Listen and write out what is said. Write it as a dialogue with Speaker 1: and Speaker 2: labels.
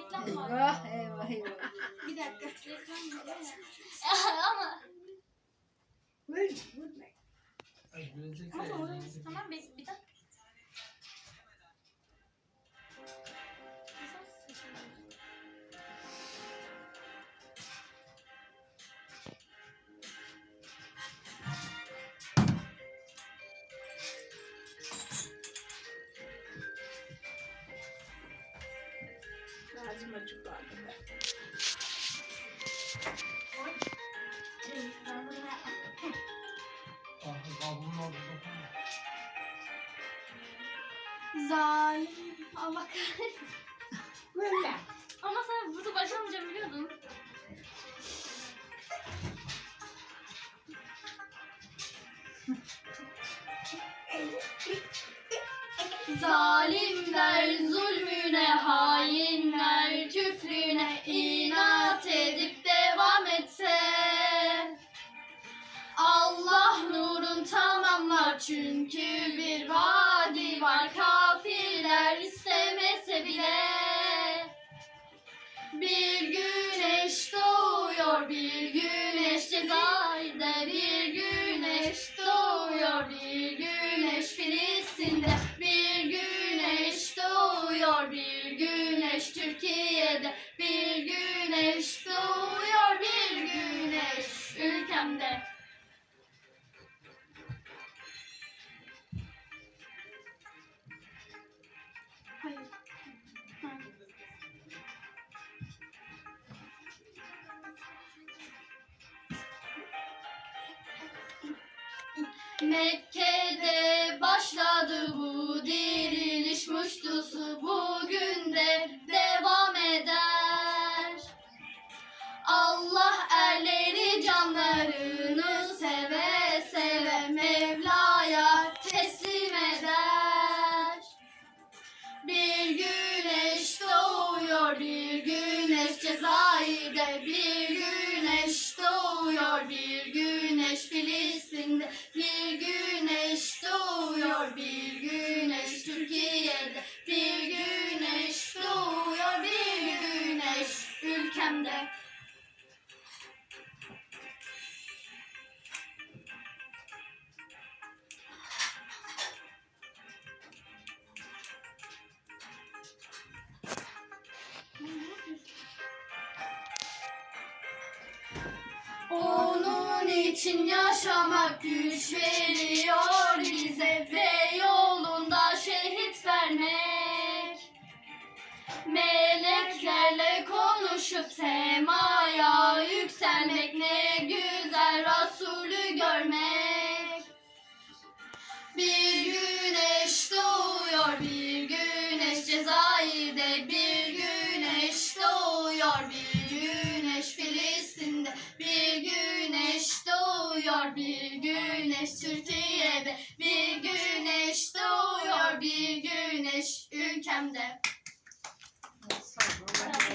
Speaker 1: reklam var.
Speaker 2: Eyvah eyvah eyvah.
Speaker 1: Bir dakika. Reklam geliyor ya. Ama
Speaker 3: gülecek
Speaker 1: ama tamam bir, bir dakika.
Speaker 3: Kabuğun orada dokunma.
Speaker 1: Zalim. Allah kahretsin.
Speaker 2: Vurma.
Speaker 1: Ama sen burada başlamayacağım biliyordun. Zalimler zulmüne, hainler çünkü bir vadi var kafirler istemese bile. Bir güneş doğuyor, bir güneş Cezayir'de, bir güneş Mekke'de başladı bu diriliş muştusu bugün de devam eder. Allah erleri canlarını seve seve Mevla'ya teslim eder. Bir güneş doğuyor, bir güneş Cezayir'de, bir güneş bir güneş Türkiye'de, bir güneş doğuyor, bir güneş ülkemde. Onun için yaşamak güç veriyor konuşup semaya yükselmek ne güzel Resulü görmek. Bir güneş doğuyor, bir güneş Cezayir'de, bir güneş doğuyor, bir güneş Filistin'de, bir güneş doğuyor, bir güneş Türkiye'de, bir güneş doğuyor, bir güneş ülkemde.